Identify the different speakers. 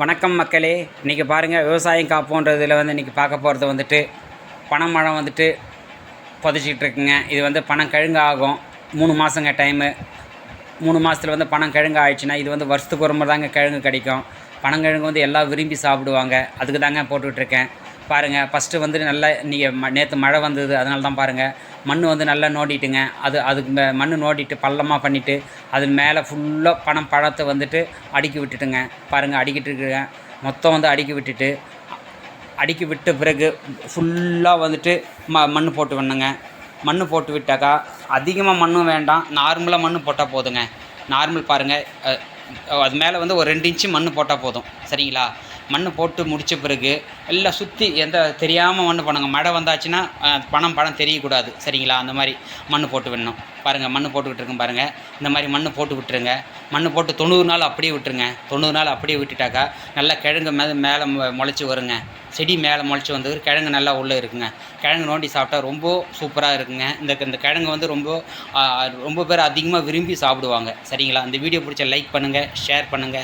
Speaker 1: வணக்கம் மக்களே. இன்றைக்கி பாருங்கள் விவசாயம் காப்போன்றதில் வந்து இன்றைக்கி பார்க்க போகிறது வந்துட்டு பனைமரம் வந்துட்டு புதைச்சிக்கிட்டு இருக்குங்க. இது வந்து பணம் கழுங்க ஆகும் மூணு மாதங்க டைமு மூணு மாதத்துல வந்து பணம் கிழங்கு ஆயிடுச்சுன்னா இது வந்து வருஷத்துக்கு ஒரு முறை தாங்க கிழங்கு கிடைக்கும். பனங்கிழங்கு வந்து எல்லாம் விரும்பி சாப்பிடுவாங்க. அதுக்கு தாங்க போட்டுட்ருக்கேன் பாருங்கள் ஃபஸ்ட்டு வந்து நல்லா நீங்கள் ம நேற்று மழை வந்தது. அதனால தான் பாருங்கள் மண் வந்து நல்லா நோண்டிட்டுங்க. அது அதுக்கு மே மண் நோண்டிட்டு பள்ளமாக பண்ணிவிட்டு அது மேலே ஃபுல்லாக பணம் பழத்தை வந்துட்டு அடுக்கி விட்டுட்டுங்க. பாருங்கள் அடிக்கிட்டு இருக்கிறேன் மொத்தம் வந்து அடுக்கி விட்டுட்டு அடுக்கி விட்ட பிறகு ஃபுல்லாக வந்துட்டு ம மண் போட்டு விடணுங்க. மண் போட்டு விட்டாக்கா அதிகமாக மண்ணும் வேண்டாம். நார்மலாக மண் போட்டால் போதுங்க. நார்மல் பாருங்கள் அது மேலே வந்து ஒரு ரெண்டு இன்ச்சு மண் போட்டால் போதும். சரிங்களா? மண் போட்டு முடித்த பிறகு எல்லாம் சுற்றி எந்த தெரியாமல் மண் பண்ணுங்க மழை வந்தாச்சுன்னா பணம் பணம் தெரியக்கூடாது. சரிங்களா? அந்த மாதிரி மண் போட்டு விடணும். பாருங்கள் மண் போட்டுக்கிட்டு இருக்கும் பாருங்கள் இந்த மாதிரி மண் போட்டு விட்டுருங்க. மண் போட்டு தொண்ணூறு நாள் அப்படியே விட்டுருங்க. தொண்ணூறு நாள் அப்படியே விட்டுட்டாக்கா நல்லா கிழங்கு மேலே மேலே முளைச்சி வருங்க. செடி மேலே முளைச்சி வந்து கிழங்கு நல்லா உள்ளே இருக்குங்க. கிழங்கு நோண்டி சாப்பிட்டா ரொம்ப சூப்பராக இருக்குங்க. இந்த இந்த கிழங்கு வந்து ரொம்ப ரொம்ப பேர் அதிகமாக விரும்பி சாப்பிடுவாங்க. சரிங்களா? இந்த வீடியோ பிடிச்ச லைக் பண்ணுங்கள் ஷேர் பண்ணுங்கள்